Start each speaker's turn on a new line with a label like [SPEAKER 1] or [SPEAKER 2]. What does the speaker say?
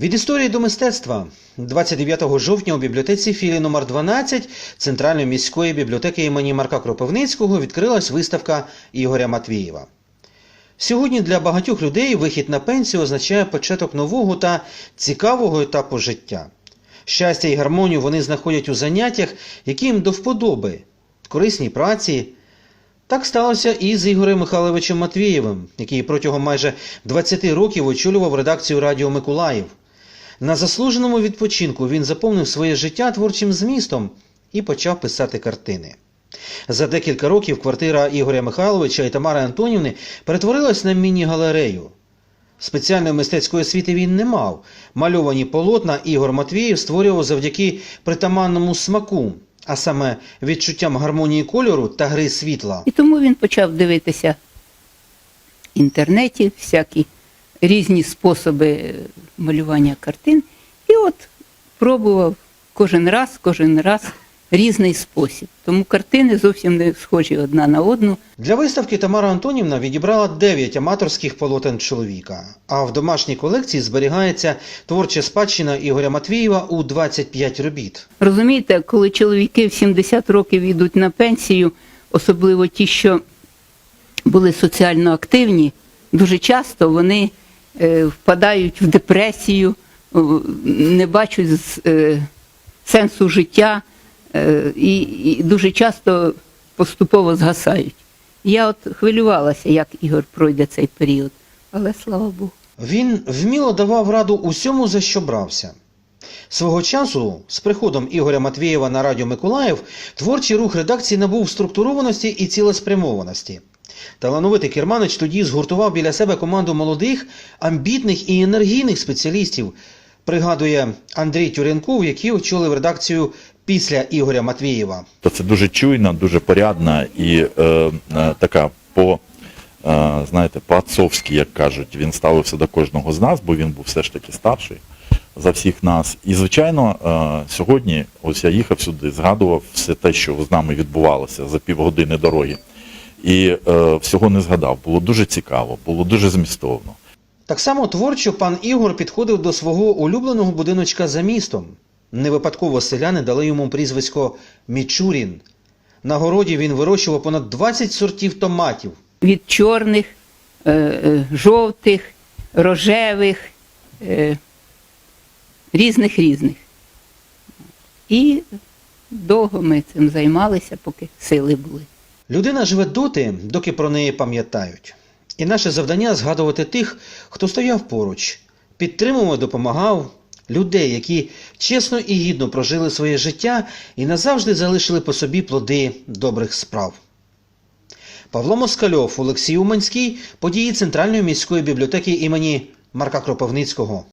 [SPEAKER 1] Від історії до мистецтва 29 жовтня у бібліотеці філії номер 12 Центральної міської бібліотеки імені Марка Кропивницького відкрилась виставка Ігоря Матвієва. Сьогодні для багатьох людей вихід на пенсію означає початок нового та цікавого етапу життя. Щастя і гармонію вони знаходять у заняттях, які їм до вподоби, корисній праці. Так сталося і з Ігорем Михайловичем Матвієвим, який протягом майже 20 років очолював редакцію Радіо Миколаїв. На заслуженому відпочинку він заповнив своє життя творчим змістом і почав писати картини. За декілька років квартира Ігоря Михайловича і Тамари Антонівни перетворилась на міні-галерею. Спеціальної мистецької освіти він не мав. Мальовані полотна Ігор Матвієв створював завдяки притаманному смаку, а саме відчуттям гармонії кольору та гри світла.
[SPEAKER 2] І тому він почав дивитися в інтернеті всякі різні способи малювання картин. І от пробував кожен раз, кожен раз різний спосіб. Тому картини зовсім не схожі одна на одну.
[SPEAKER 1] Для виставки Тамара Антонівна відібрала 9 аматорських полотен чоловіка, а в домашній колекції зберігається творча спадщина Ігоря Матвієва у 25 робіт.
[SPEAKER 2] Розумієте, коли чоловіки в 70 років йдуть на пенсію, особливо ті, що були соціально активні, дуже часто вони впадають в депресію, не бачать е, сенсу життя е, і дуже часто поступово згасають. Я от хвилювалася, як Ігор пройде цей період, але слава Богу.
[SPEAKER 1] Він вміло давав раду усьому, за що брався. Свого часу, з приходом Ігоря Матвієва на радіо Миколаїв, творчий рух редакції набув структурованості і цілеспрямованості. Талановитий керманич тоді згуртував біля себе команду молодих, амбітних і енергійних спеціалістів, пригадує Андрій Тюренков, який очолив редакцію після Ігоря Матвієва.
[SPEAKER 3] Це дуже чуйна, дуже порядна і е, е, така по, е, знаєте, по-отцовськи, як кажуть, він ставився до кожного з нас, бо він був все ж таки старший за всіх нас. І, звичайно, е, сьогодні, ось я їхав сюди, згадував все те, що з нами відбувалося за півгодини дороги. І е, всього не згадав. Було дуже цікаво, було дуже змістовно.
[SPEAKER 1] Так само творчо пан Ігор підходив до свого улюбленого будиночка за містом. Не випадково селяни дали йому прізвисько Мічурін. На городі він вирощував понад 20 сортів томатів.
[SPEAKER 2] від чорних, е, е, жовтих, рожевих, е, різних різних. І довго ми цим займалися, поки сили були.
[SPEAKER 1] Людина живе доти, доки про неї пам'ятають. І наше завдання згадувати тих, хто стояв поруч, підтримував, допомагав, людей, які чесно і гідно прожили своє життя і назавжди залишили по собі плоди добрих справ. Павло Москальов, Олексій Уманський, події Центральної міської бібліотеки імені Марка Кропивницького.